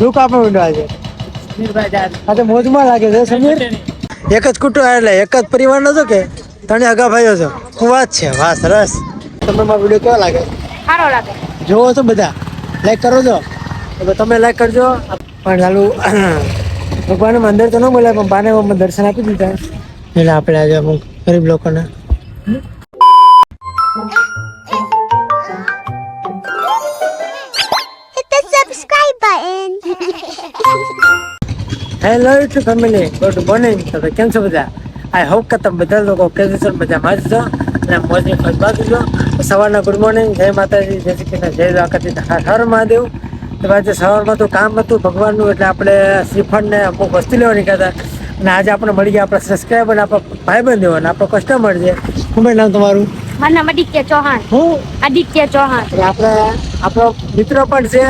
Look આપો window આજે આ તો મોજમાં લાગે છે સમીર? એક જ કુટુંબ એટલે એક જ પરિવાર છો કે તને અગા ભાઈઓ છો? શું વાત છે? વાહ સરસ. તમે મારો વીડિયો કેવો લાગે? સારો લાગે. જોવો છો બધા? લાઈક કરો છો? તમે લાઈક કરજો. પણ ચાલુ ભગવાન મંદિર તો ન બોલાય પણ બાને દર્શન આપી દીધા. એટલે આપણે આજે અમુક ગરીબ લોકોને hello to family good morning તમે કેમ છો બધા? આઈ હોપ કે તમે બધા લોકો છો? મજામાં જ છો? અને મોજની ખોજબાજુ છો સવારના ગુડ મોર્નિંગ જય માતાજી. જય શ્રી કૃષ્ણ. જય દ્વારકાથી હર મહાદેવ. તો આજે સવારમાં તો કામ હતું ભગવાનનું એટલે આપણે શ્રીફળને અમુક વસ્તુ લેવા નીકળ્યા હતા. અને આજે આપણે મળી ગયા આપણા સબસ્ક્રાઈબર અને આપણા ભાઈબંધો અને આપણો કસ્ટમર છે શું નામ તમારું? મારું નામ આદિત્ય ચૌહાણ. હું? આદિત્ય ચૌહાણ. આપણે આપણો મિત્ર પણ છે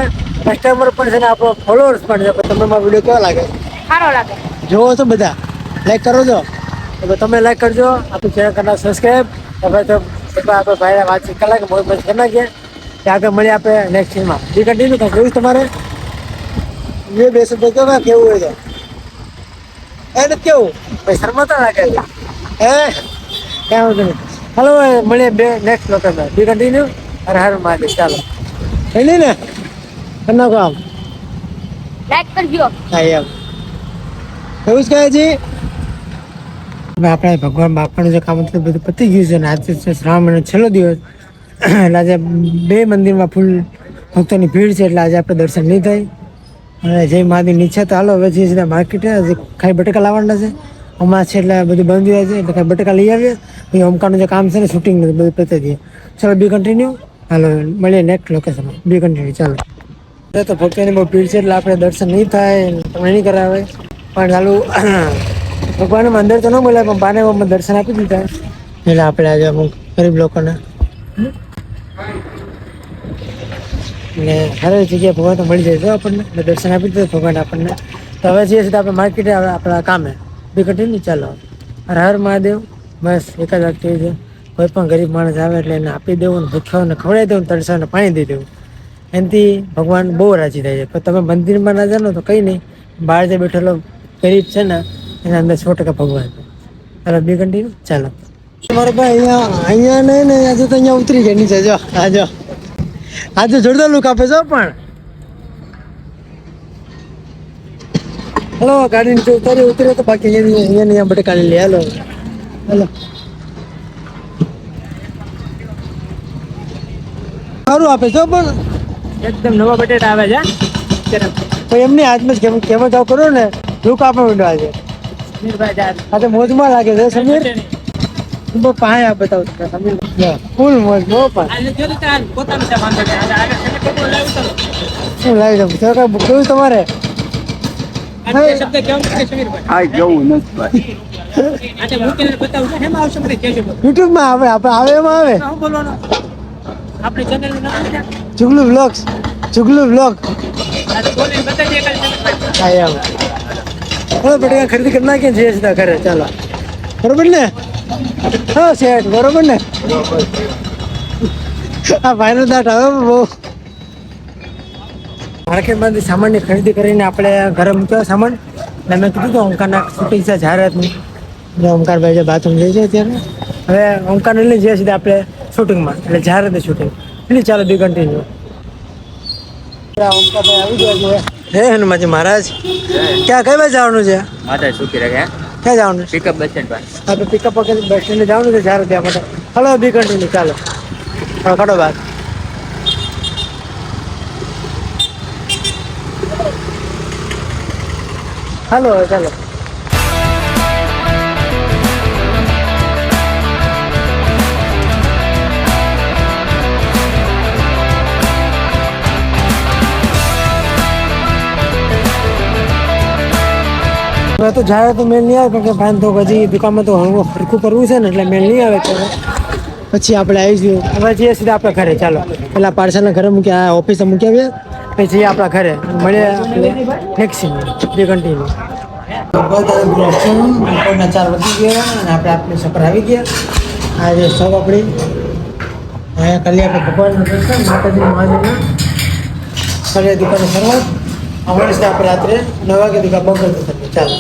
કસ્ટમર પણ છે ને આપણો ફોલોઅર્સ પણ છે. તમે તમને મારો વીડિયો કેવો લાગે સારો લાગે. જોવો છો બધા? લાઈક કરો છો? તો તમે લાઈક કરજો. આપણે ચેનલ કરનાર સબસ્ક્રાઈબ હવે તો આપણે ભાઈ વાતચીત કલાક મોજ મસ્ત કરી નાખીએ. ત્યાં આગળ મળીએ આપણે નેક્સ્ટ સીનમાં બી કન્ટિન્યુ થાય જોયું તમારે? બે શબ્દ કહો કાં કેવું હોય તો? એને કેવું? ભાઈ શરમતા લાગે હે? વાંધો નહીં. હાલો મળીએ બે next location be continue Har Har Mahadev. ચાલો. થઈ ને? કરી નાખો આમ. લાઈક કરજો. હા એમ એવું જ. કહે છે આપણે ભગવાન બાપાનું જે કામ હતું બધું પતી ગયું છે અને આજે છે શ્રાવણ છેલ્લો દિવસ. એટલે આજે બે મંદિરમાં ફૂલ ભક્તોની ભીડ છે એટલે આજે આપણે દર્શન નહીં થાય. અને જય મહાદેવ નીચે તો હાલો, હવે જઈએ માર્કેટે હજી ખાલી બટેકા લાવવાના છે. હમણાં છે એટલે બધું બંધ થાય છે, એટલે ખાલી બટેકા લઈ આવીએ. પછી અમકાનું જે કામ છે ને શૂટિંગ બધું પતી દઈએ ચાલો બી કન્ટિન્યુ હાલો, મળીએ નેક્સ્ટ લોકેશનમાં બી કન્ટિન્યુ ચાલો. તો ભક્તોની બહુ ભીડ છે એટલે આપણે દર્શન નહીં થાય તમે નહીં કરાવે. પણ ચાલુ ભગવાન મંદિર તો ન બોલાય પણ બાને દર્શન આપી દીધા. એટલે આપણે આજે અમુક ગરીબ લોકોને ને સારી જગ્યાએ ભગવાન તો મળી જાય છે આપણને દર્શન આપી દીધું ભગવાન આપણને. તો હવે જઈએ છીએ આપણે માર્કેટે આપણા કામે. બી કન્ટિન્યુ ચાલો. હર હર મહાદેવ બસ એક જ વાત કહી છે કોઈ પણ ગરીબ માણસ આવે એટલે એને આપી દેવું ને ભૂખ્યાઓને ખવડાવી દેવું ને તરસાને પાણી દઈ દેવું. એનાથી ભગવાન બહુ રાજી થાય છે. પણ તમે મંદિરમાં ના જાણો તો કંઈ નહીં. બહાર જે બેઠેલો ગરીબ છે ને એના અંદર સો ટકા ભગવાન છે. ચાલો બે કન્ટિન્યુ ચાલો. તમારો ભાઈ અહીંયા અહીંયા નહીં ને આજે તો અહીંયા ઉતરી ગયા નીચે જો આ જો. આજે જોરદાર લુક આપે છો પણ. હલો ગાડી નીચે ઉતારી ઉતરે તો બાકી અહીંયા અહીંયા અહીંયા બટે કાઢી લે. હલો. હલો. સારું આપે છો પણ. એકદમ નવા બટેટા આવે છે એમની હાથમાં જ કેમ કેમ જાવ કરો ને. લુક આપે વિન્ડો આજે આ તો મોજમાં લાગે છે સમીર? બહુ પાસે આ બતાવું સમીર. ફૂલ મોજ બહુ પણ. શું લાવી દઉં. કેવું તમારે? યુટ્યુબમાં આવે આપણે આવે એમાં આવે? શું બોલવાનું? આપણી ચેનલનું નામ છે? જુગલુ બ્લોગ્સ જુગલુ બ્લોગ હા એમ બટેકા ખરીદી કરી નાખીએ છીએ સીધા ઘરે, ચાલો. બરોબર ને? હા, શેઠ, બરોબર ને? આ ભાઈનો દાટ હવે બહુ. માર્કેટમાંથી સામાનની ખરીદી કરીને આપણે ઘરે મૂક્યો સામાન. એટલે મેં કીધું તો ઓમકારના શૂટિંગ છે જાહેરાતની. એટલે ઓમકારભાઈ જે બાથરૂમ લઈ જાય અત્યારે. હવે ઓમકારને લઈને જઈએ સીધા આપણે શૂટિંગમાં એટલે જાહેરાતની શૂટિંગ એટલે ચાલો, બી કન્ટિન્યુ ઓમકારભાઈ આવી છે હે હનુમાનજી મહારાજ ક્યાં કઈ બાજુ જવાનું છે? માતા સુખી રહે. ક્યાં જવાનું છે? પિકઅપ બસ સ્ટેન્ડ પર. આપણે પિકઅપ પર બસ સ્ટેન્ડ જવાનું છે જાહેરાત ત્યાં માટે. હલો બી કન્ટિન્યુ ચાલો. હા ખડો બાદ હાલો ચાલો. હવે તો જાય તો મેળ નહીં આવે કારણ કે ભાન તો હજી દુકાનમાં તો હળવું હરખું કરવું છે ને એટલે મેળ નહીં આવે ત્યારે પછી આપણે આવીશું હવે જઈએ સીધા આપણા ઘરે ચાલો. પેલા પાર્સલના ઘરે મૂક્યા આ ઓફિસે મૂકી આવીએ. પછી જઈએ આપણા ઘરે. મળીએ આપણે નેક્સ્ટ સીન બે કન્ટિન્યુ બપોરના ચાર વાગી ગયા અને આપણે આપણી સફર આવી ગયા. આ જે શોપ આપણી અહીંયા ખાલી આપણે ભગવાનનું દર્શન માતાજી મહાદેવના કરીએ દુકાનની શરૂઆત. અમારે આપણે રાત્રે નવ વાગે દીકા બપોર થશે ચાલો.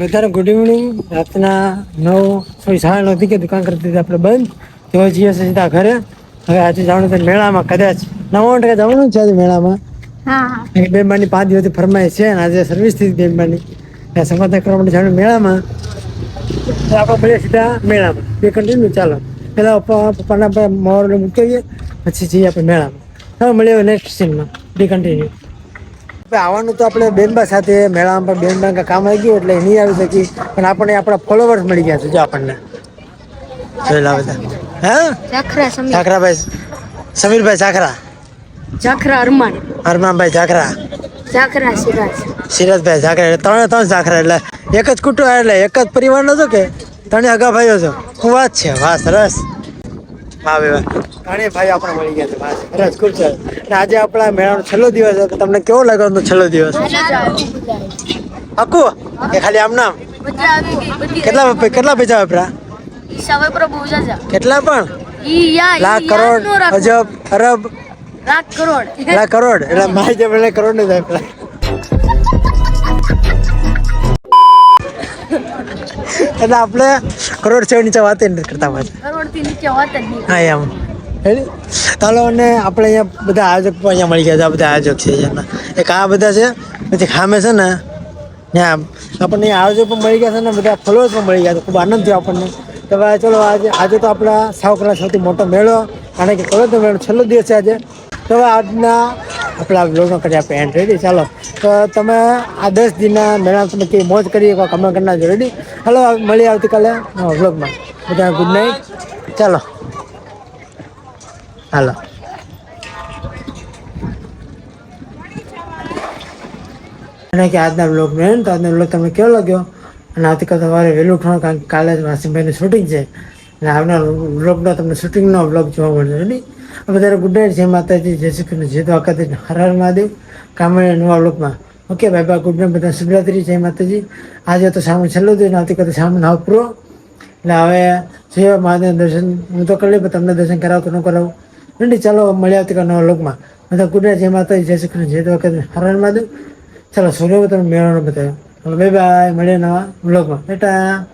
બધાને ગુડ ઇવનિંગ રાતના નવ સોરી સાડા નવથી દુકાન કરતી હતી આપણે બંધ. તો જઈએ છે સીધા ઘરે. હવે આજે જવાનું છે મેળામાં કદાચ નવ ટકા જવાનું છે આજે મેળામાં? હા માની પાંચ દિવસથી ફરમાય છે અને આજે સર્વિસથી બે માની સમાધાન કરવા માટે જવાનું મેળામાં. તો આપણે ભલે સીધા મેળામાં. બે કન્ટિન્યુ ચાલો. પેલા પપ્પા પપ્પાના મોરને મૂકીએ પછી જઈએ આપણે મેળામાં. હવે મળીએ નેક્સ્ટ સીનમાં બે કન્ટિન્યુ આવવાનું તો આપણે બેનબા સાથે મેળામાં પણ બેનબા કામ આવી ગયું એટલે નહીં આવી શકી. પણ આપણને આપણા ફોલોવર્સ મળી ગયા છે જો આપણને. જોયેલા બધા. હા? ચખરા ઝાખરાભાઈ સમીરભાઈ ઝાખરા ચખરા અરમાન. હરમાનભાઈ ઝાખરા ચખરા સિરાજ. સિરાજભાઈ ઝાખરા એટલે ત્રણે ત્રણ ઝાખરા એટલે એક જ કુટુંબ એટલે એક જ પરિવારનો છો કે? ત્રણે અગા ભાઈઓ છો? શું વાત છે? વાહ સરસ. ભાઈ આપણે મળી ગયા છે અને આજે આપણા મેળાનો છેલ્લો દિવસ હતો. તમને કેવો લાગ્યો આજનો છેલ્લો દિવસ? હકુ? કે ખાલી આમ નામ? કેટલા કેટલા પૈસા વાપરા કેટલા પણ? ઈ યા ઈ લાખ કરોડ અજબ અરબ. લાખ કરોડ. લાખ કરોડ? એટલે મારી જેમ એટલે કરોડ નહીં થાય એટલે આપણે કરોડ છે નીચે વાત નથી કરતા પાછા થી નીચે વાત જ હા, એમ. ચાલો, અને આપણે અહીંયા બધા આયોજક પણ અહીંયા મળી ગયા છે, આ બધા આયોજક છે અહીંયા. એક આ બધા છે, પછી ખામે છે ને ત્યાં આપણને આયોજક પણ મળી ગયા છે ને, બધા ફોલોઅર્સ પણ મળી ગયા છે. ખૂબ આનંદ થયો આપણને. તો ભાઈ ચલો, આજે આજે તો આપણા સાવકરા સૌથી મોટો મેળો, કારણ કે તો મેળો છેલ્લો દિવસ છે આજે. તો આજના આપણા બ્લોગનો કરી આપણે એન્ડ રેડી ચાલો. તો તમે આ દસ દિનના મેળા તમે કેવી મોજ કરી કમેન્ટ કરી નાખજો. રેડી હાલો મળીએ આવતીકાલે બ્લોગમાં બધા ગુડ નાઇટ ચાલો. હાલો. અને કે આજના બ્લોગ મેં તો આજનો બ્લોગ તમને કેવો લાગ્યો? અને આવતીકાલ સવારે વહેલું ઉઠવાનું કારણ કે કાલે જ વાસીમભાઈનું શૂટિંગ છે. અને આવનાર બ્લોગનો તમને શૂટિંગનો બ્લોગ જોવા મળશે. રેડી હવે ત્યારે ગુડ નાઇટ જય માતાજી, જય શ્રી કૃષ્ણ. જય દ્વારકાધીશ. હર હર મહાદેવ. કામણે નવા બ્લોગમાં okay bye bye good night બધા શુભરાત્રી. જય માતાજી. આજે તો સામે છેલ્લો દિવસ આવતીકાલે સામે નાવ પૂરો. એટલે હવે શિવ મહાદેવ દર્શન, હું તો કરી પણ તમને દર્શન કરાવતો ન કરાવું. રેડી ચાલો મળ્યા આવતીકાલ નવા લોકમાં. બધા નાઇટ જય માતાજી, જય શ્રી કૃષ્ણ, જે તો વખત હરણ મહાદેવ ચાલો સૂર્ય તમે મેળવવાનો બતાવ્યો. બાય બાય મળીએ નવા લોકમાં. બેટા